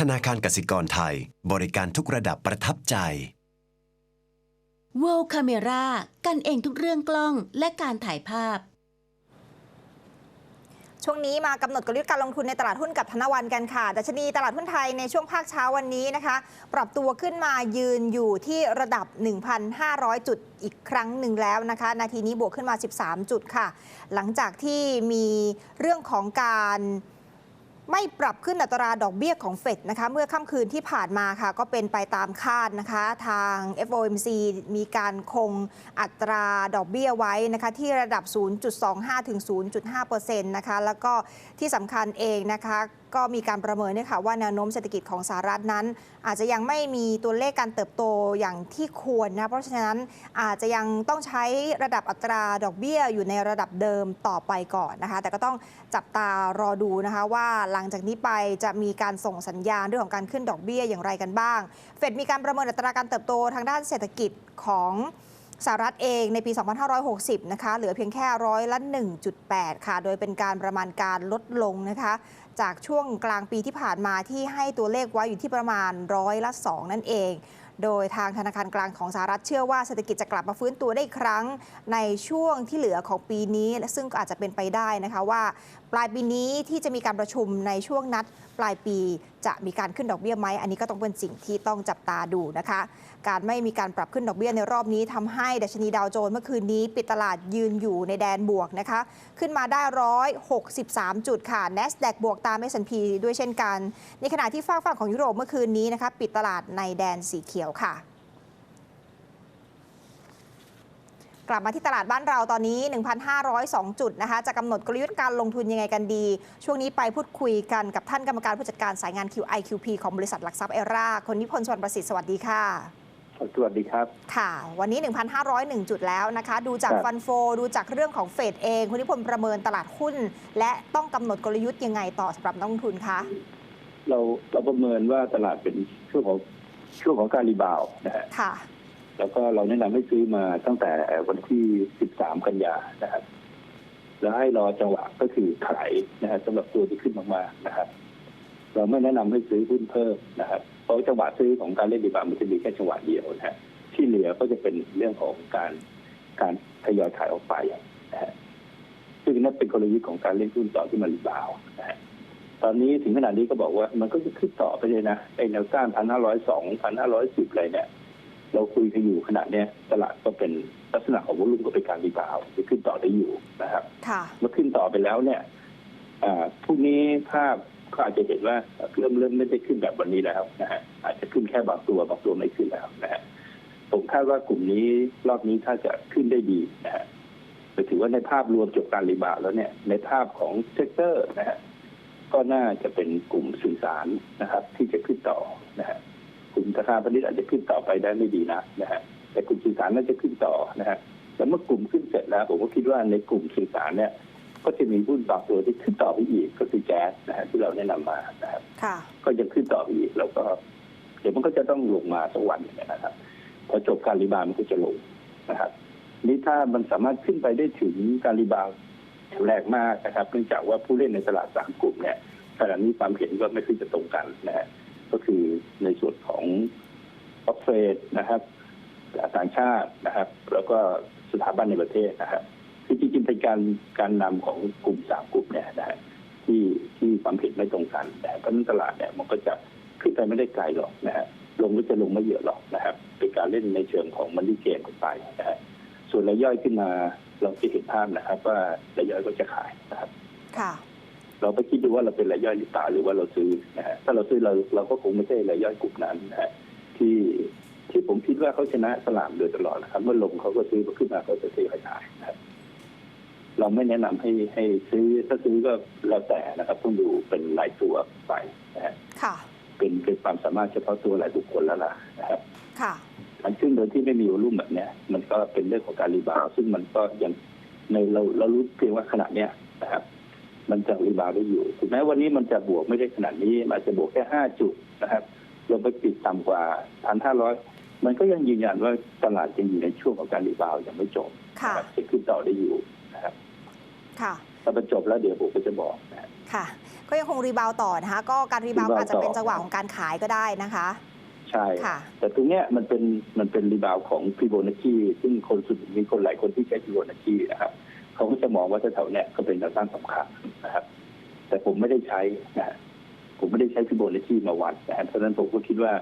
ธนาคารกสิกรไทย บริการทุกระดับประทับใจ World Camera กันเองทุกเรื่องกล้องและการถ่ายภาพ ช่วงนี้มากำหนดกลยุทธ์การลงทุนในตลาดหุ้นกับธนวันกันค่ะ ดัชนีตลาดหุ้นไทยในช่วงภาคเช้าวันนี้นะคะ ปรับตัวขึ้นมายืนอยู่ที่ระดับ 1,500 จุดอีกครั้งหนึ่งแล้วนะคะ นาทีนี้บวกขึ้นมา 13 จุดค่ะ หลังจากที่มีเรื่องของการ ไม่ปรับขึ้นอัตราดอกเบี้ยของเฟดนะคะเมื่อค่ำคืนที่ผ่านมาค่ะก็เป็นไปตามคาดนะคะ ทาง FOMC มีการคงอัตราดอกเบี้ยไว้นะคะที่ระดับ 0.25 ถึง 0.5%นะคะแล้วก็ที่สำคัญเองนะคะ ก็มีการประเมินเนี่ยค่ะว่าแนวโน้มเศรษฐกิจของสหรัฐนั้น อาจจะยังไม่มีตัวเลขการเติบโตอย่างที่ควรนะ เพราะฉะนั้นอาจจะยังต้องใช้ระดับอัตราดอกเบี้ยอยู่ในระดับเดิมต่อไปก่อนนะคะ แต่ก็ต้องจับตารอดูนะคะว่าหลังจากนี้ไปจะมีการส่งสัญญาณเรื่องของการขึ้นดอกเบี้ยอย่างไรกันบ้าง เฟดมีการประเมินอัตราการเติบโตทางด้านเศรษฐกิจของสหรัฐเองในปี 2560 นะคะ เหลือเพียงแค่ร้อยละ 1.8 ค่ะ โดยเป็นการประมาณการลดลงนะคะ จากช่วงกลางปีที่ผ่านมาที่ให้ตัวเลขไว้อยู่ที่ประมาณร้อยละ2นั่นเอง โดยทางธนาคารกลางของสหรัฐเชื่อว่าเศรษฐกิจจะกลับมาฟื้นตัวได้อีกครั้งในช่วงที่เหลือของปีนี้ ซึ่งก็อาจจะเป็นไปได้นะคะว่า ปลายปีนี้ที่จะมีการประชุมในช่วงนัดปลายปีจะมีการขึ้นดอกเบี้ยไหม อันนี้ก็ต้องเป็นสิ่งที่ต้องจับตาดูนะคะ การไม่มีการปรับขึ้นดอกเบี้ยในรอบนี้ทำให้ดัชนีดาวโจนส์เมื่อคืนนี้ ปิดตลาดยืนอยู่ในแดนบวกนะคะ ขึ้นมาได้ 163 จุดค่ะ NASDAQ บวกตาม S&P ด้วยเช่นกัน ในขณะที่ฝากฝั่งของยุโรปเมื่อคืนนี้นะคะปิดตลาดในแดนสีเขียวค่ะ กลับมาที่ตลาดบ้านเราตอนนี้ 1,502 จุดนะคะ จะกำหนดกลยุทธ์การลงทุนยังไงกันดี ช่วงนี้ไปพูดคุยกันกับท่านกรรมการผู้จัดการสายงาน QIQP ของบริษัทหลักทรัพย์เอราคนนิพนธ์สวรรณประสิทธิ์สวัสดีค่ะสวัสดีครับ ค่ะ วันนี้ 1,501 จุดแล้วนะคะ ดูจากครับฟันโฟ ดูจากเรื่องของเฟดเอง คุณนิพนธ์ประเมินตลาดหุ้น และต้องกำหนดกลยุทธ์ยังไงต่อสำหรับนักลงทุนคะ เราเราประเมินว่าตลาดเป็นช่วงของช่วงของการรีบาวด์นะฮะค่ะ แล้วก็เราแนะนำให้ซื้อมาตั้งแต่วันที่ 13 กันยานะครับ แล้วให้รอจังหวะก็คือขายนะฮะสำหรับตัวที่ขึ้นมากๆนะครับ เราไม่แนะนำให้ซื้อหุ้นเพิ่มนะครับเพราะจังหวะซื้อของการเล่นรีบาร์มันจะมีแค่จังหวะเดียวนะฮะที่เหลือก็จะเป็นเรื่องของการการทยอยขายออกไปนะฮะซึ่งนั่นเป็นกลยุทธ์ของการเล่นหุ้นต่อที่มันรีบาวด์นะฮะตอนนี้ถึงขนาดนี้ก็บอกว่ามันก็จะขึ้นต่อไปเลยนะไอแนวต้านพันห้าร้อยสองพันห้าร้อยสิบอะไรเนี่ย เราคุยกันอยู่ขนาดเนี้ยตลาดก็เป็นลักษณะของวอลุ่มก็เป็นการรีบาวด์จะขึ้นต่อได้อยู่นะครับค่ะเมื่อขึ้นต่อไปแล้วเนี่ยอ่าพรุ่งนี้ภาพก็อาจจะเห็นว่าเริ่มเริ่มไม่ได้ขึ้นแบบวันนี้แล้วนะฮะอาจจะขึ้นแค่บางตัวบางตัวไม่ขึ้นแล้วนะฮะผมคาดว่ากลุ่มนี้รอบนี้ถ้าจะขึ้นได้ดีนะฮะแต่ถือว่าในภาพรวมจบการรีบาวด์แล้วเนี่ยในภาพของเซกเตอร์นะฮะก็น่าจะเป็นกลุ่มสื่อสารนะครับ ที่จะขึ้นต่อนะฮะกลุ่ม ธนาคารพาณิชย์อาจจะขึ้นต่อไปได้ไม่ดีนะนะฮะแต่กลุ่มสื่อสารน่าจะขึ้นต่อนะฮะแล้วเมื่อกลุ่มขึ้นเสร็จแล้ว ผมก็คิดว่าในกลุ่มสื่อสารเนี่ยก็จะมีหุ้นบางตัวที่ขึ้นต่อไปอีกก็คือแจ๊สนะฮะที่เราแนะนำมานะครับค่ะก็ยังขึ้นต่อไปอีกแล้วก็เดี๋ยวมันก็จะต้องลงมาสักวันหนึ่งนะครับพอจบการรีบาวด์มันก็จะลงนะครับนี่ถ้ามันสามารถขึ้นไปได้ถึงการรีบาวด์แรงมากนะครับ เนื่องจากว่าผู้เล่นในตลาดสามกลุ่มเนี่ยขณะนี้ความเห็นก็ไม่ค่อยจะตรงกันนะฮะ ก็คือในส่วนของออฟเฟดนะครับต่างชาตินะครับ แล้วก็สถาบันในประเทศนะครับคือจริงๆเป็นการการนำของกลุ่มสามกลุ่มเนี่ยนะฮะที่ที่ความเห็นไม่ตรงกันนะฮะเพราะนั้นตลาดเนี่ยมันก็จะขึ้นไปไม่ได้ไกลหรอกนะฮะลงก็จะลงไม่เยอะหรอกนะครับ เป็นการเล่นในเชิงของมันดีเกมกันไปนะฮะส่วนรายย่อยขึ้นมาเราจะเห็นภาพนะครับ ว่ารายย่อยก็จะขายนะครับ ค่ะ เราไปคิดดูว่าเราเป็นรายย่อยหรือเปล่าหรือว่าเราซื้อนะฮะถ้าเราซื้อเราเราก็คงไม่ใช่รายย่อยกลุ่มนั้นนะฮะที่ที่ผมคิดว่าเขาชนะสลามโดยตลอดนะครับ เมื่อลงเขาก็ซื้อมาขึ้นมาเขาจะซื้อขายนะครับเราไม่แนะนำให้ให้ซื้อถ้าซื้อก็แล้วแต่นะครับต้องดูเป็นรายตัวไปนะฮะค่ะเป็นเป็นความสามารถเฉพาะตัวรายบุคคลแล้วล่ะนะครับค่ะการขึ้นโดยที่ไม่มีวอลุ่มแบบเนี้ยมันก็เป็นเรื่องของการรีบาวด์ซึ่งมันก็ยังในเราเรารู้เพียงว่าขนาดเนี้ยนะครับ มันจะรีบาวด์ได้อยู่ถึงแม้วันนี้มันจะบวกไม่ได้ขนาดนี้มันอาจจะบวกแค่ห้าจุดนะครับลงไปปิดต่ำกว่าพันห้าร้อยมันก็ยังยืนยันว่าตลาดยังอยู่ในช่วงของการรีบาวด์ยังไม่จบค่ะนะครับจะขึ้นต่อได้อยู่นะครับค่ะถ้ามันจบแล้วเดี๋ยวผมก็จะบอกนะค่ะ ก็ยังคงรีบาวต่อนะคะ ก็การรีบาวรีบาวอาจจะเป็นต่อจังหวะของการขายก็ได้นะคะใช่ค่ะแต่ตรงเนี้ยมันเป็นมันเป็นรีบาวของฟิโบนัชชีซึ่งคนสุดมีคนหลายคนที่ใช้ฟิโบนัชชีนะครับ เขาก็จะมองว่าแถวๆเนี้ยก็เป็นแนวต้านสำคัญนะครับ แต่ผมไม่ได้ใช้นะฮะผมไม่ได้ใช้ฟิโบนัชชีมาวัดนะฮะเพราะฉะนั้นผมก็คิดว่า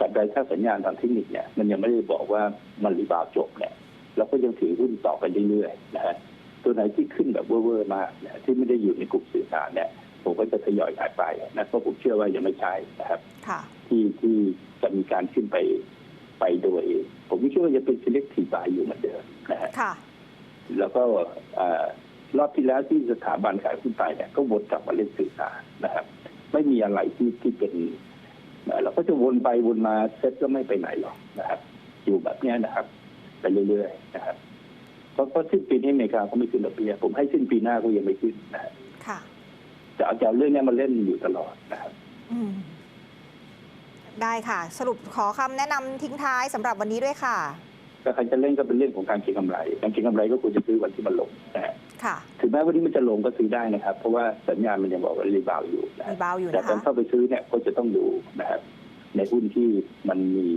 ตัดใดถ้าสัญญาณทางเทคนิคเนี่ยมันยังไม่ได้บอกว่ามันรีบาวจบเนี่ยเราก็ยังถือหุ้นต่อไปเรื่อยๆนะฮะตัวไหนที่ขึ้นแบบเวอร์ๆมากนะที่ไม่ได้อยู่ในกลุ่มสื่อสารเนี่ยผมก็จะทยอยขายไปนะเพราะผมเชื่อว่ายังไม่ใช่นะครับค่ะที่ที่จะมีการขึ้นไปไปโดย ผมไม่เชื่อว่าจะเป็น selective buy อยู่เหมือนเดิมนะฮะค่ะ แล้วก็เอ่อรอบที่แล้วที่สถาบันขายหุ้นไปเนี่ยก็วนกลับมาเล่นสื่อสารนะครับ ไม่มีอะไรที่ที่เป็นเอ่อเราก็จะวนไปวนมาเซ็ตก็ไม่ไปไหนหรอกนะครับ อยู่แบบเนี้ยนะครับไปเรื่อยๆนะครับเพราะเพราะสิ้นปีนี้อเมริกาเขาไม่ขึ้นดอกเบี้ยผมให้สิ้นปีหน้าก็ยังไม่ขึ้นนะฮะค่ะจะเอาจะเอาเรื่องเนี้ยมาเล่นอยู่ตลอดนะครับอืมได้ค่ะ สรุปขอคำแนะนำทิ้งท้ายสำหรับวันนี้ด้วยค่ะ ถ้าใครจะเล่นก็เป็นเรื่องของการเก็งกำไร การเก็งกำไรก็ควรจะซื้อวันที่มันลงนะฮะค่ะถึงแม้วันนี้มันจะลงก็ซื้อได้นะครับ เพราะว่าสัญญาณมันยังบอกว่ารีบาวด์อยู่นะรีบาวด์อยู่แต่นะตอนคะเข้าไปซื้อเนี่ยก็จะต้องดูนะครับ ในหุ้นที่มันมี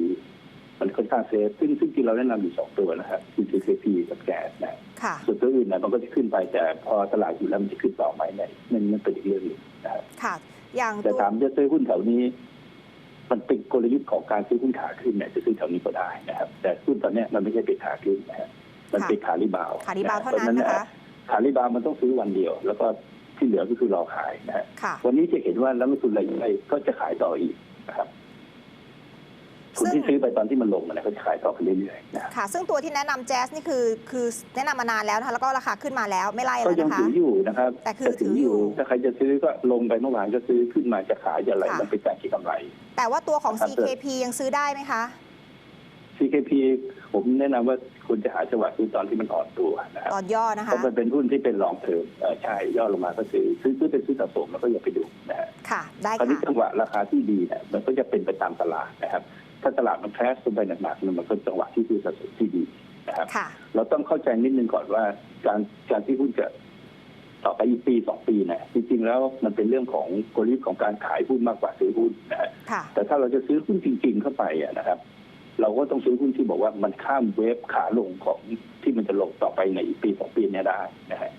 มันค่อนข้างเซฟซึ่งซึ่งที่เราแนะนำอยู่สองตัวนะครับคือ CKP กับแก๊สนะค่ะส่วนตัวอื่นนะมันก็จะขึ้นไปแต่พอตลาดอยู่แล้วมันจะขึ้นต่อไหมเนี่ยนั่นนั่นเป็นอีกเรื่องหนึงนะครับค่ะอย่างแต่ตัวถามจะซื้อหุ้นแถวนี้ มันเป็นกลยุทธ์ของการซื้อหุ้นขาขึ้นเนี่ยจะซื้อแถวนี้ก็ได้นะครับ แต่หุ้นตอนเนี้ยมันไม่ใช่เป็นขาขึ้นนะฮะมันเป็นขารีบาวด์ขารีบาวด์เท่านั้นพรนะคะขารีบาวด์มันต้องซื้อวันเดียว แล้วก็ที่เหลือก็คือรอขายนะฮะค่ะวันนี้จะเห็นว่านักลงทุนรายย่อยก็จะขายต่ออีกนะครับ คนซึ่งที่ซื้อไปตอนที่มันลงนะก็จะขายต่อไปเรื่อยๆนะครับค่ะ ซึ่งตัวที่แนะนำแจ๊สนี่คือ คือแนะนำมานานแล้วนะคะแล้วก็ราคาขึ้นมาแล้วไม่ไล่ก็แล้วยังนะคะถืออยู่นะครับแต่คือถืออยู่ถ้าใครจะซื้อก็ลงไปเมื่อวานก็ซื้อขึ้นมาจะขายจะอะไรค่ะมันเป็นการเก็งกำไร แต่ว่าตัวของครับ CKP ยังซื้อได้ไหมคะ CKP ผมแนะนำว่าคุณจะหาจังหวะซื้อตอนที่มันอ่อนตัวนะครับตอนย่อนะเพคะราะมันเป็นหุ้นที่เป็นลองเทอมเออใช่ย่อลงมาก็ซื้อซื้อซื้อเป็นซื้อสะสมแล้วก็อย่าไปดูนะฮะค่ะ ได้คราวนี้ค่ะจังหวะราคาที่ดีเนี่ยมันก็จะเป็นไปตามตลาดนะครับ ถ้าตลาดมันแครชลงไปหนักๆเนี่ยมันก็จังหวะที่ซื้อสะสมที่ดีนะครับค่ะเราต้องเข้าใจนิดนึงก่อนว่า การการที่หุ้นจะต่อไปอีกปีสองปีเนี่ยจริงๆแล้วมันเป็นเรื่องของกลยุทธ์ของการขายหุ้นมากกว่าซื้อหุ้นนะฮะค่ะแต่ถ้าเราจะซื้อหุ้นจริง ๆ เข้าไปอะนะครับ เราก็ต้องซื้อหุ้นที่บอกว่ามันข้ามเวฟขาลงของที่มันจะลงต่อไปในอีกปีสองปีเนี้ได้นะฮะ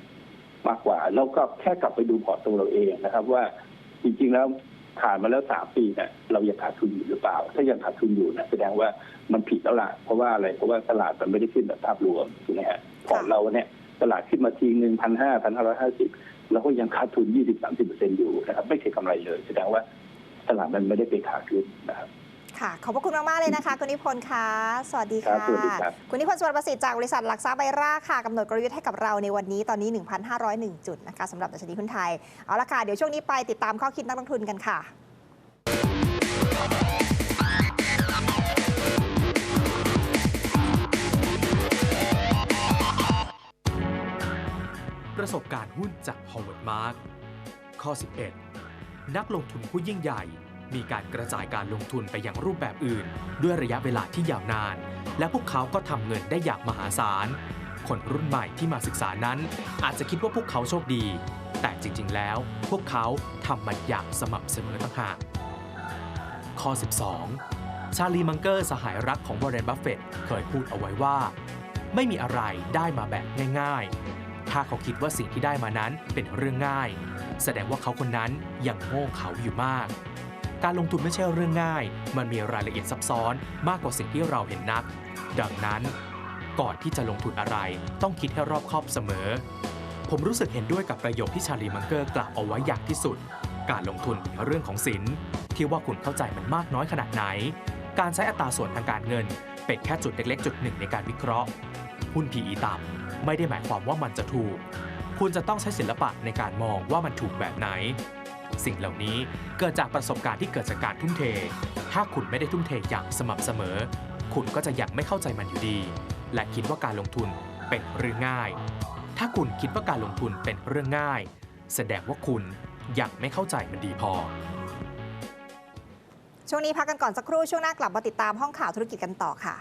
มากกว่าแล้วก็แค่กลับไปดูพอร์ตตัวเราเองนะครับ ว่าจริง ๆ แล้ว ผ่านมาแล้วสามปีเนี่ยเรายังขาดทุนอยู่หรือเปล่า ถ้ายังขาดทุนอยู่นะแสดงว่ามันผิดแล้วล่ะเพราะว่าอะไรเพราะว่าตลาดมันไม่ได้ขึ้นแบบภาพรวมถูกไหมฮะพอร์ตเราเนี่ยตลาดขึ้นมาทีหนึ่งพันห้าพันห้าร้อยห้าสิบเราก็ยังขาดทุนยี่สิบสามสิบเปอร์เซ็นอยู่นะครับไม่เคยกำไรเลย แสดงว่าตลาดมันไม่ได้เป็นขาขึ้นนะครับ ค่ะ ขอบพระคุณมาก ๆ เลยนะคะ คุณนิพนธ์ค่ะ สวัสดีครัค่ะบสวัสดีครับ คุณนิพนธ์สวัสดิ์ประสิทธิ์จากบริษัทหลักทรัพย์ไบร่าค่ะกำหนดกลยุทธ์ให้กับเราในวันนี้ตอนนี้ 1,501 จุดนะคะสำหรับดัชนีหุ้นไทย เอาละค่ะ เดี๋ยวช่วงนี้ไปติดตามข้อคิดนักลงทุนกันค่ะ ประสบการณ์หุ้นจาก Howard Mark ข้อ 11 นักลงทุนผู้ยิ่งใหญ่ มีการกระจายการลงทุนไปอยังรูปแบบอื่น ด้วยระยะเวลาที่ยาวนาน และพวกเขาก็ทำเงินได้อย่างมหาศาล คนรุ่นใหม่ที่มาศึกษานั้น อาจจะคิดว่าพวกเขาโชคดี แต่จริง ๆ แล้ว พวกเขาทำมันอย่างสม่ำเสมอต่างหากข้อ 12 ชาลีมังเกอร์สหายรักของวอร์เรนบัฟเฟตเคยพูดเอาไว้ว่า ไม่มีอะไรได้มาแบบง่าย ๆ ถ้าเขาคิดว่าสิ่งที่ได้มานั้นเป็นเรื่องง่าย แสดงว่าเขาคนนั้นยังโง่เขาอยู่มาก การลงทุนไม่ใช่เรื่องง่าย มันมีรายละเอียดซับซ้อนมากกว่าสิ่งที่เราเห็นนัก ดังนั้น ก่อนที่จะลงทุนอะไร ต้องคิดให้รอบคอบเสมอ ผมรู้สึกเห็นด้วยกับประโยคที่ชาลีมังเกอร์กล่าวเอาไว้อย่างที่สุด การลงทุนเป็นเรื่องของศิลป์ที่ว่าคุณเข้าใจมันมากน้อยขนาดไหน การใช้อัตราส่วนทางการเงิน เป็นแค่จุดเล็กๆ จุดหนึ่งในการวิเคราะห์หุ้น PE ต่ำไม่ได้หมายความว่ามันจะถูก คุณจะต้องใช้ศิลปะในการมองว่ามันถูกแบบไหน สิ่งเหล่านี้เกิดจากประสบการณ์ที่เกิดจากการทุ่มเท ถ้าคุณไม่ได้ทุ่มเทอย่างสม่ำเสมอ คุณก็จะยังไม่เข้าใจมันอยู่ดี และคิดว่าการลงทุนเป็นเรื่องง่าย ถ้าคุณคิดว่าการลงทุนเป็นเรื่องง่าย แสดงว่าคุณยังไม่เข้าใจมันดีพอ ช่วงนี้พักกันก่อนสักครู่ช่วงหน้ากลับมาติดตามห้องข่าวธุรกิจกันต่อค่ะ